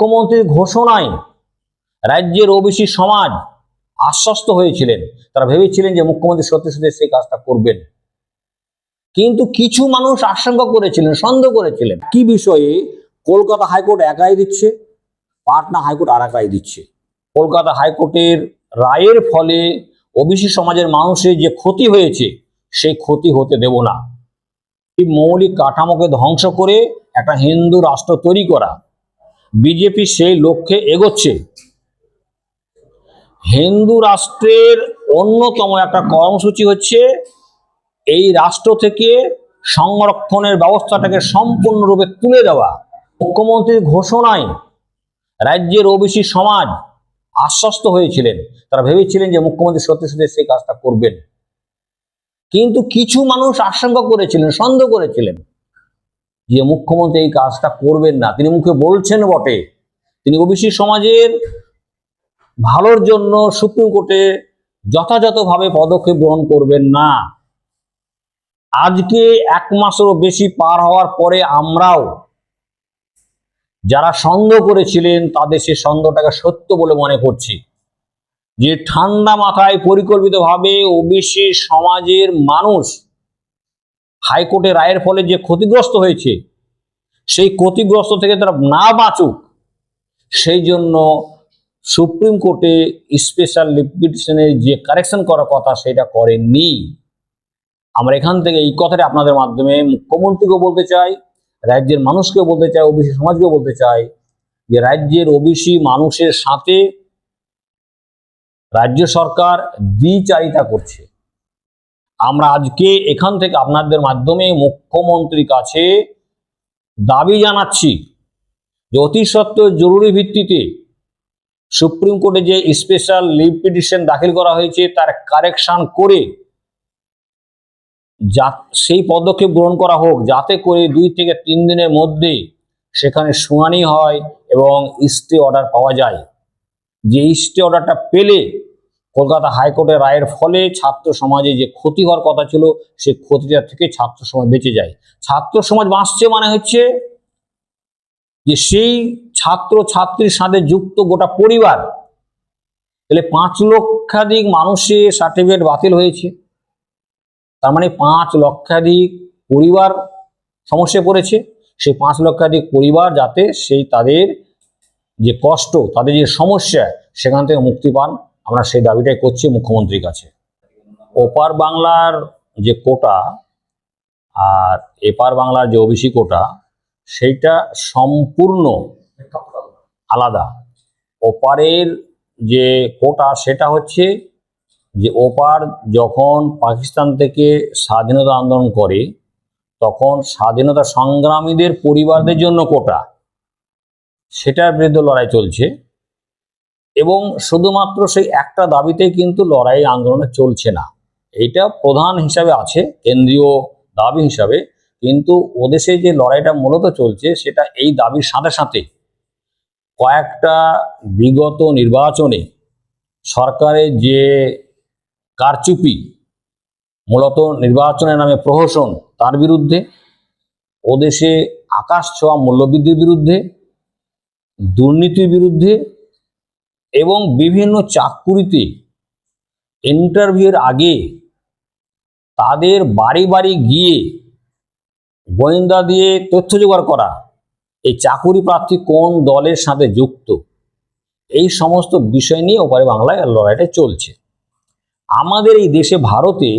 মুখ্যমন্ত্রীর ঘোষণায় রাজ্যের ওবিসি সমাজ আশ্বস্ত হয়েছিলেন। তারা ভেবেছিলেন যে মুখ্যমন্ত্রী সত্যি সত্যি সেই কাজটা করবেন। কিন্তু কিছু মানুষ আশঙ্কা করেছিলেন, সন্দেহ করেছিলেন, কি বিষয়ে? কলকাতা হাইকোর্ট একাই দিচ্ছে, পাটনা হাইকোর্ট আর একাই দিচ্ছে। কলকাতা হাইকোর্টের রায়ের ফলে ওবিসি সমাজের মানুষের যে ক্ষতি হয়েছে, সেই ক্ষতি হতে দেব না। এই মৌলিক কাঠামোকে ধ্বংস করে একটা হিন্দু রাষ্ট্র তৈরি করা। বিজেপি সেই লক্ষ্যে এগোচ্ছে। হিন্দু রাষ্ট্রের অন্যতম একটা কর্মসূচি হচ্ছে এই রাষ্ট্র থেকে সংরক্ষণের ব্যবস্থাটাকে সম্পূর্ণরূপে তুলে দেওয়া। মুখ্যমন্ত্রীর ঘোষণায় রাজ্যের ওবিসি সমাজ আশ্বস্ত হয়েছিলেন। তারা ভেবেছিলেন যে মুখ্যমন্ত্রী সত্যি সত্যি সেই কাজটা করবেন। কিন্তু কিছু মানুষ আশঙ্কা করেছিলেন, সন্দেহ করেছিলেন যে মুখ্যমন্ত্রী এই কাজটা করবেন না। তিনি মুখে বলছেন বটে। তিনি ওবিসি সমাজের ভালোর জন্য সুপ্রিম কোর্টে যথাযথভাবে পদক্ষেপ গ্রহণ করবেন না। আজকে এক মাসেরও বেশি পার হওয়ার পরে আমরাও যারা সন্দেহ করেছিলেন তাদের সে সন্দেহটাকে সত্য বলে মনে করছি। যে ঠান্ডা মাথায় পরিকল্পিতভাবে ওবিসি সমাজের মানুষ হাইকোর্টের রায়ের ফলে যে ক্ষতিগ্রস্ত হয়েছে, সেই ক্ষতিগ্রস্ত থেকে তারা না বাঁচুক, সেই জন্য সুপ্রিম কোর্টে স্পেশাল লিপিটিশনের যে কারেকশন করার কথা সেটা করেননি। আমরা এখান থেকে এই কথাটা আপনাদের মাধ্যমে মুখ্যমন্ত্রীকেও বলতে চাই, রাজ্যের মানুষকেও বলতে চাই, ওবিসি সমাজকেও বলতে চাই যে রাজ্যের ওবিসি মানুষের সাথে রাজ্য সরকার দ্বিচারিতা করছে। আমরা আজকে এখান থেকে আপনাদের মাধ্যমে মুখ্যমন্ত্রীর কাছে দাবি জানাচ্ছি যে অতি সত্ত্বর জরুরি ভিত্তিতে সুপ্রিম কোর্টে যে স্পেশাল লিভ পিটিশন দাখিল করা হয়েছে, তার কারেকশন করে যা, সেই পদক্ষেপ গ্রহণ করা হোক, যাতে করে দুই থেকে তিন দিনের মধ্যে সেখানে শুনানি হয় এবং স্টে অর্ডার পাওয়া যায়। যে স্টে অর্ডারটা পেলে কলকাতা হাইকোর্টের রায়ের ফলে ছাত্র সমাজে যে ক্ষতি হওয়ার কথা ছিল, সেই ক্ষতিটা থেকে ছাত্র সমাজ বেঁচে যায়। ছাত্র সমাজ বাঁচছে মানে হচ্ছে যে সেই ছাত্র ছাত্রীর সাথে যুক্ত গোটা পরিবার। তাহলে পাঁচ লক্ষাধিক মানুষের সার্টিফিকেট বাতিল হয়েছে। তার মানে পাঁচ লক্ষাধিক পরিবার সমস্যায় পড়েছে। সেই পাঁচ লক্ষাধিক পরিবার যাতে সেই তাদের যে কষ্ট, তাদের যে সমস্যা, সেখান থেকে মুক্তি পান। আমরা সেই দাবিটাই করছি মুখ্যমন্ত্রীর কাছে। ওপার বাংলার যে কোটা আর এপার বাংলার যে ওবিসি কোটা, সেইটা সম্পূর্ণ আলাদা। ওপারের যে কোটা, সেটা হচ্ছে যে ওপার যখন পাকিস্তান থেকে স্বাধীনতা আন্দোলন করে, তখন স্বাধীনতা সংগ্রামীদের পরিবারদের জন্য কোটা। সেটার বিরুদ্ধে লড়াই চলছে। এবং শুধুমাত্র সেই একটা দাবিতেই কিন্তু লড়াই আন্দোলনে চলছে না। এইটা প্রধান হিসাবে আছে, কেন্দ্রীয় দাবি হিসাবে। কিন্তু ওদেশে যে লড়াইটা মূলত চলছে, সেটা এই দাবির সাথে সাথে কয়েকটা বিগত নির্বাচনে সরকারের যে কারচুপি, মূলত নির্বাচনের নামে প্রহসন, তার বিরুদ্ধে, ওদেশে আকাশ ছোঁয়া মূল্যবৃদ্ধির বিরুদ্ধে, দুর্নীতির বিরুদ্ধে এবং বিভিন্ন চাকুরিতে ইন্টারভিউয়ের আগে তাদের বাড়ি বাড়ি গিয়ে গোয়েন্দা দিয়ে তথ্য জোগাড় করা, এই চাকুরি প্রার্থী কোন দলের সাথে যুক্ত? এই সমস্ত বিষয় নিয়ে ওপারে বাংলায় লড়াইটা চলছে। আমাদের এই দেশে ভারতে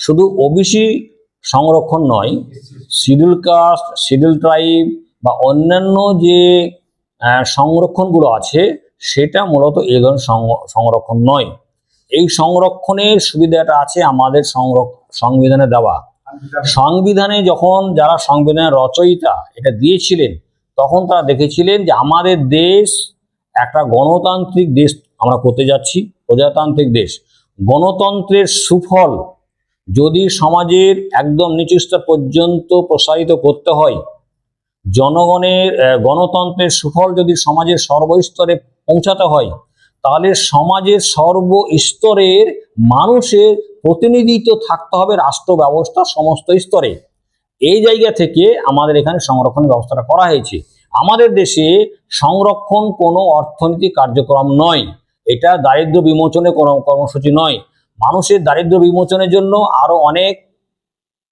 শুধু ওবিসি সংরক্ষণ নয় শিডিউল কাস্ট শিডিউল ট্রাইব বা অন্যান্য যে সংরক্ষণগুলো আছে সেটা মূলত এই ধরনের সংরক্ষণ নয়। এই সংরক্ষণের সুবিধাটা আছে আমাদের সংরক্ষ- সংবিধানে দেওয়া। সংবিধানে। যখন যারা সংবিধানের রচয়িতা এটা দিয়েছিলেন তখন তারা দেখেছিলেন যে আমাদের দেশ একটা গণতান্ত্রিক দেশ আমরা করতে যাচ্ছি প্রজাতান্ত্রিক দেশ। গণতন্ত্রের সুফল যদি সমাজের একদম নিচু স্তর পর্যন্ত প্রসারিত করতে হয় জনগণের গণতন্ত্রের সুফল যদি সমাজের সর্বস্তরে পৌঁছাতে হয়। তাহলে সমাজের সর্বস্তরের মানুষের প্রতিনিধিত্ব থাকতে হবে রাষ্ট্র ব্যবস্থা সমস্ত স্তরে। এই জায়গা থেকে আমাদের এখানে সংরক্ষণের ব্যবস্থাটা করা হয়েছে। আমাদের দেশে সংরক্ষণ কোনো অর্থনৈতিক কার্যক্রম নয়। এটা দারিদ্র বিমোচনের কোনো কর্মসূচি নয়। মানুষের দারিদ্র বিমোচনের জন্য আরও অনেক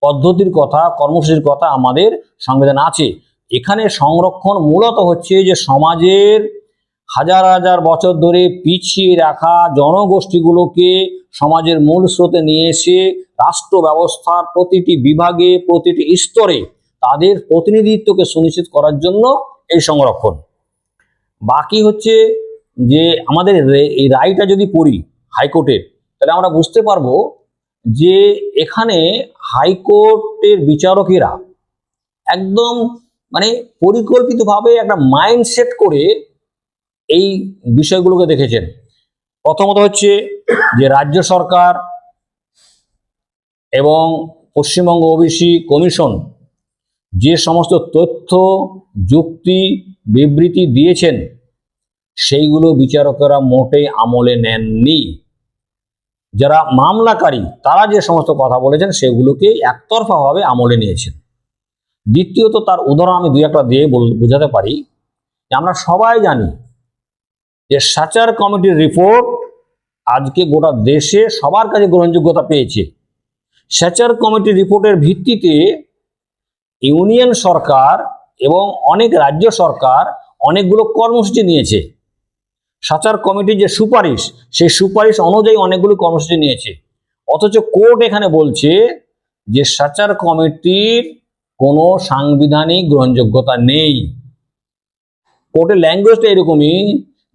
পদ্ধতির কথা, কর্মসূচির কথা আমাদের সংবিধান আছে। এখানে সংরক্ষণ মূলত হচ্ছে যে সমাজের হাজার হাজার বছর ধরে পিছিয়ে রাখা জনগোষ্ঠীগুলোকে সমাজের মূল স্রোতে নিয়ে এসে রাষ্ট্র ব্যবস্থার প্রতিটি বিভাগে, প্রতিটি স্তরে তাদের প্রতিনিধিত্বকে সুনিশ্চিত করার জন্য এই সংরক্ষণ। বাকি হচ্ছে যে আমাদের এই রায়টা যদি পড়ি হাইকোর্টের, তাহলে আমরা বুঝতে পারব যে এখানে হাইকোর্টের বিচারকেরা একদম মানে পরিকল্পিতভাবে একটা মাইন্ডসেট করে এই বিষয়গুলোকে দেখেছেন। প্রথমত হচ্ছে যে রাজ্য সরকার এবং পশ্চিমবঙ্গ ওবিসি কমিশন যে সমস্ত তথ্য, যুক্তি, বিবৃতি দিয়েছেন, সেইগুলো বিচারকেরা মোটেই আমলে নেননি। যারা মামলাকারী, তারা যে সমস্ত কথা বলেছেন, সেগুলোকে একতরফাভাবে আমলে নিয়েছেন। দ্বিতীয়ত, তার উদাহরণ আমি দুই একটা দিয়ে বোঝাতে পারি। আমরা সবাই জানি যে সাচার কমিটির রিপোর্ট আজকে গোটা দেশে সবার কাছে গ্রহণযোগ্যতা পেয়েছে। সাচার কমিটির রিপোর্টের ভিত্তিতে ইউনিয়ন সরকার এবং অনেক রাজ্য সরকার অনেকগুলো কর্মসূচি নিয়েছে। সাচার কমিটির যে সুপারিশ, সেই সুপারিশ অনুযায়ী অনেকগুলো কর্মসূচি নিয়েছে। অথচ কোর্ট এখানে বলছে যে সাচার কমিটির কোনো সাংবিধানিক গ্রহণযোগ্যতা নেই। কোর্টের ল্যাঙ্গুয়েজটা এরকমই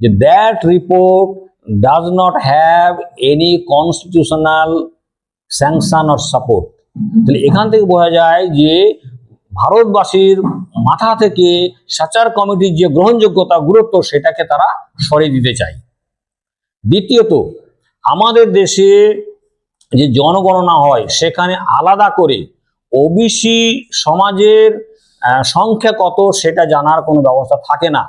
যে that report does not have any constitutional sanction or support তাহলে এখান থেকে বোঝা যায় যে ভারতবাসীর মাথা থেকে সাচার কমিটির যে গ্রহণযোগ্যতা, গুরুত্ব সেটাকে তারা সরিয়ে দিতে চায়। দ্বিতীয়ত, আমাদের দেশে যে জনগণনা হয়, সেখানে আলাদা করে ওবিসি সমাজের সংখ্যা কত সেটা জানার কোনো ব্যবস্থা থাকে না।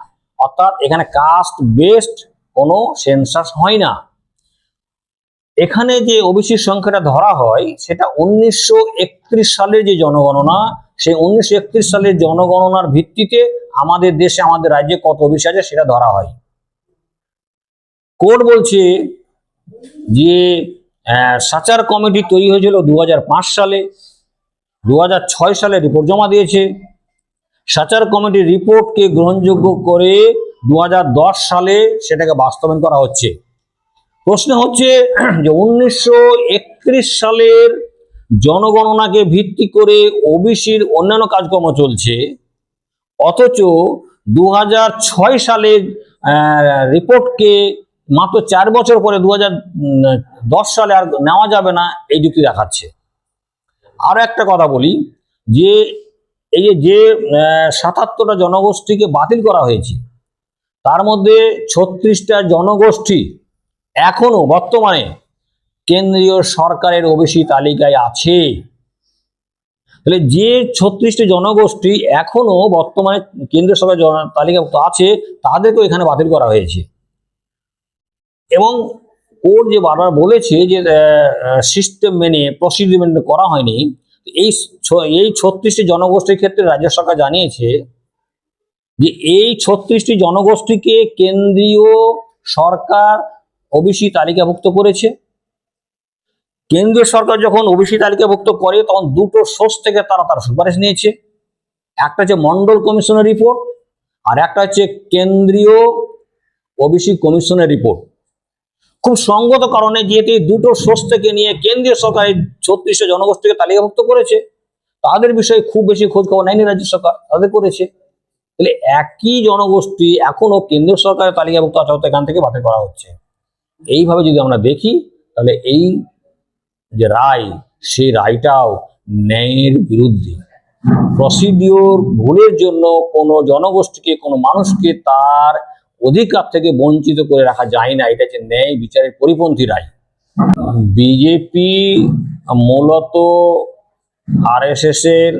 অর্থাৎ এখানে কাস্ট বেসড কোনো সেন্সাস হয় না। এখানে যে ওবিসির সংখ্যাটা ধরা হয়, সেটা উনিশশো একত্রিশ সালের যে জনগণনা, সেই উনিশশো একত্রিশ সালের জনগণনার ভিত্তিতে আমাদের দেশে, আমাদের রাজ্যে কত ওবিসি আছে সেটা ধরা হয়। কোর্ট বলছে যে সাচার কমিটি তৈরি হয়েছিল দু হাজার পাঁচ সালে দু হাজার ছয় সালে রিপোর্ট জমা দিয়েছে। সাচার কমিটির রিপোর্টকে গ্রহণযোগ্য করে দু হাজার দশ সালে সেটাকে বাস্তবায়ন করা হচ্ছে। প্রশ্ন হচ্ছে যে উনিশশো একত্রিশ সালের জনগণনাকে ভিত্তি করে ওবিসির অন্যান্য কাজকর্ম চলছে, অথচ দু সালের রিপোর্টকে মাত্র চার বছর পরে দু সালে আর নেওয়া যাবে না, এই যুক্তি দেখাচ্ছে। আরও একটা কথা বলি, যে এই যে সাতাত্তরটা জনগোষ্ঠীকে বাতিল করা হয়েছে, তার মধ্যে ছত্রিশটা জনগোষ্ঠী এখনও বর্তমানে কেন্দ্রীয় সরকারের ওবিসি তালিকায় আছে। তাহলে যে ছত্রিশটি জনগোষ্ঠী এখনও বর্তমানে কেন্দ্রীয় সরকার তালিকাভুক্ত আছে, তাদেরকেও এখানে বাতিল করা হয়েছে। এবং কোর্ট যে বারবার বলেছে যে সিস্টেম মেনে প্রসিডিউর মেনে করা হয়নি এই এই ছত্রিশটি জনগোষ্ঠীর ক্ষেত্রে রাজ্য সরকার জানিয়েছে যে এই ছত্রিশটি জনগোষ্ঠীকে কেন্দ্রীয় সরকার ওবিসি তালিকাভুক্ত করেছে। কেন্দ্রীয় সরকার যখন ওবিসি তালিকাভুক্ত করে, তখন দুটো সোর্স থেকে তারা তার সুপারিশ নিয়েছে। একটা হচ্ছে মন্ডল কমিশনের রিপোর্ট, আর একটা হচ্ছে কেন্দ্রীয় ওবিসি কমিশনের রিপোর্ট। খুব সঙ্গত কারণে যেহেতু দুটো সোর্স থেকে নিয়ে কেন্দ্রীয় সরকার এই ছত্রিশটা জনগোষ্ঠীকে তালিকাভুক্ত করেছে, তাদের বিষয়ে খুব বেশি খোঁজ খবর নেয়নি রাজ্য সরকার, তাদের করেছে। তাহলে একই জনগোষ্ঠী এখনও কেন্দ্রীয় সরকারের তালিকাভুক্ত আছে এখান থেকে বাতিল করা হচ্ছে। এইভাবে যদি আমরা দেখি, তাহলে এই যে রায়, সেই রায়টাও ন্যায়ের বিরুদ্ধে। প্রসিডিওর ভুলের জন্য কোনো জনগোষ্ঠীকে, কোনো মানুষকে তার অধিকার থেকে বঞ্চিত করে রাখা যায় না, এটা হচ্ছে ন্যায় বিচারের পরিপন্থী রায়। বিজেপি মূলত আরএসএস এর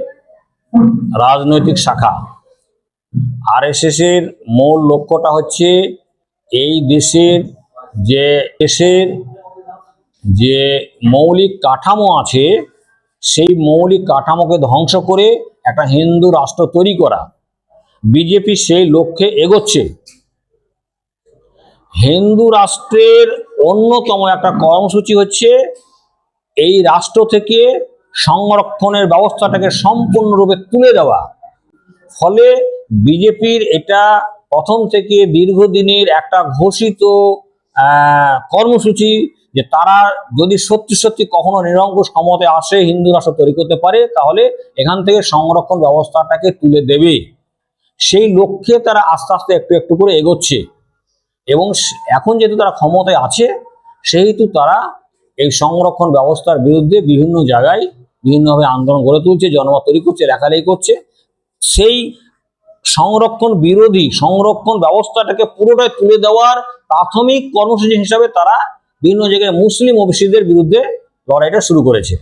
রাজনৈতিক শাখা। আরএসএস এর মূল লক্ষ্যটা হচ্ছে এই দেশের যে দেশের যে মৌলিক কাঠামো আছে, সেই মৌলিক কাঠামোকে ধ্বংস করে একটা হিন্দু রাষ্ট্র তৈরি করা। বিজেপি সেই লক্ষ্যে এগোচ্ছে। হিন্দু রাষ্ট্রের অন্যতম একটা কর্মসূচি হচ্ছে এই রাষ্ট্র থেকে সংরক্ষণের ব্যবস্থাটাকে সম্পূর্ণরূপে তুলে দেওয়া। ফলে বিজেপির এটা প্রথম থেকে দীর্ঘদিনের একটা ঘোষিত কর্মসূচি যে তারা যদি সত্যি সত্যি কখনো নিরঙ্কুশ ক্ষমতায় আসে, হিন্দু রাষ্ট্র তৈরি করতে পারে, তাহলে এখান থেকে সংরক্ষণ ব্যবস্থাটাকে তুলে দেবে। সেই লক্ষ্যে তারা আস্তে আস্তে একটু একটু করে এগোচ্ছে। এবং এখন যেহেতু তারা ক্ষমতায় আছে, সেহেতু তারা এই সংরক্ষণ ব্যবস্থার বিরুদ্ধে বিভিন্ন জায়গায় বিভিন্নভাবে আন্দোলন গড়ে তুলছে, জনমত তৈরি করছে, লেখালেখি করছে। সেই সংরক্ষণ বিরোধী সংরক্ষণ ব্যবস্থাটাকে পুরোটাই তুলে দেওয়ার প্রাথমিক কর্মসূচি হিসাবে তারা বিভিন্ন জায়গায় মুসলিম ওবিসিদের বিরুদ্ধে লড়াইটা শুরু করেছে।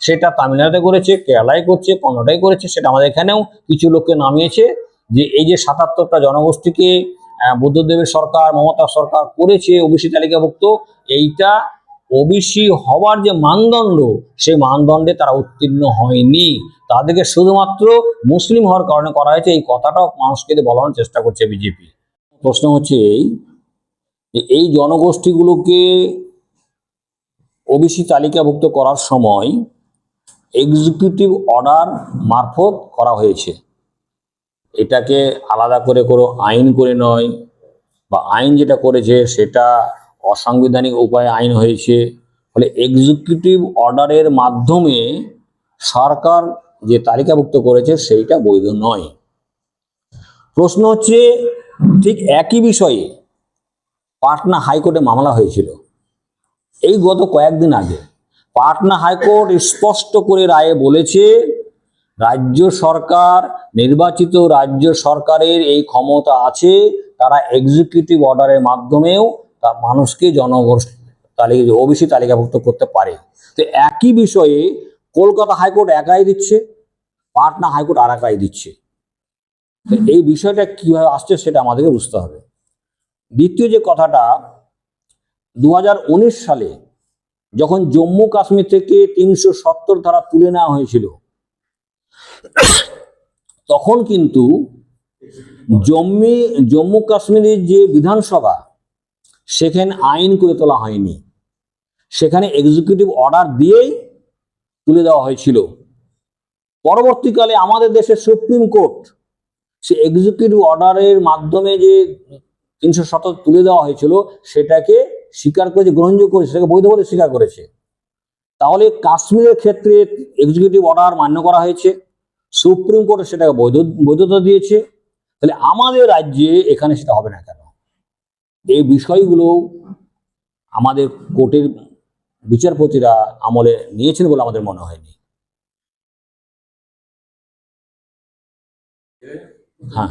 সেটা তামিলনাড়ুতে করেছে, কেরালায় করছে, কর্ণাটকে করেছে, সেটা আমাদের এখানেও কিছু লোককে নামিয়েছে যে এই যে সাতাত্তরটা জনগোষ্ঠীকে বুদ্ধদেবের সরকার, মমতা সরকার করেছে, ওবিসি তালিকাভুক্ত। এইটা ওবিসি হওয়ার যে মানদণ্ড, সেই মানদণ্ডে তারা উত্তীর্ণ হয়নি। তাদেরকে শুধুমাত্র মুসলিম হওয়ার কারণে করা হয়েছে। এই কথাটাও মানুষকে বলানোর চেষ্টা করছে বিজেপি। প্রশ্ন হচ্ছে এই, যে এই জনগোষ্ঠীগুলোকে ওবিসি তালিকাভুক্ত করার সময় এক্সিকিউটিভ অর্ডার মারফত করা হয়েছে। এটাকে আলাদা করে কোনো আইন করে নয় বা আইন যেটা করেছে সেটা অসাংবিধানিক উপায়ে আইন হয়েছে। ফলে এক্সিকিউটিভ অর্ডারের মাধ্যমে সরকার যে তালিকাভুক্ত করেছে সেইটা বৈধ নয়। প্রশ্ন হচ্ছে, ঠিক একই বিষয়ে পাটনা হাইকোর্টে মামলা হয়েছিল। এই গত কয়েকদিন আগে। পাটনা হাইকোর্ট স্পষ্ট করে রায়ে বলেছে রাজ্য সরকার, নির্বাচিত রাজ্য সরকারের এই ক্ষমতা আছে, তারা এক্সিকিউটিভ অর্ডারের মাধ্যমেও তা মানুষকে জনগোষ্ঠী তালিকা ওবিসি তালিকাভুক্ত করতে পারে। তো একই বিষয়ে কলকাতা হাইকোর্ট একাই দিচ্ছে, পাটনা হাইকোর্ট আর একাই দিচ্ছে। তো এই বিষয়টা কীভাবে আসছে সেটা আমাদেরকে বুঝতে হবে। দ্বিতীয় যে কথাটা দু হাজার উনিশ সালে যখন জম্মু কাশ্মীর থেকে তিনশো সত্তর ধারা তুলে নেওয়া হয়েছিল তখন কিন্তু জম্মি, জম্মু কাশ্মীরের যে বিধানসভা, সেখানে আইন করে তোলা হয়নি। সেখানে এক্সিকিউটিভ অর্ডার দিয়েই তুলে দেওয়া হয়েছিল। পরবর্তীকালে আমাদের দেশের সুপ্রিম কোর্ট সে এক্সিকিউটিভ অর্ডারের মাধ্যমে যে তিনশো সত্তর তুলে দেওয়া হয়েছিল, সেটাকে স্বীকার করেছে, গ্রহণযোগ্য করেছে, সেটাকে বৈধ বলে স্বীকার করেছে। তাহলে কাশ্মীরের ক্ষেত্রে এক্সিকিউটিভ অর্ডার মান্য করা হয়েছে, সুপ্রিম কোর্ট সেটাকে বৈধ বৈধতা দিয়েছে, তাহলে আমাদের রাজ্যে এখানে সেটা হবে না কেন? এই বিষয়গুলো আমাদের কোর্টের বিচারপতিরা আমলে নিয়েছেন বলে আমাদের মনে হয়নি। হ্যাঁ।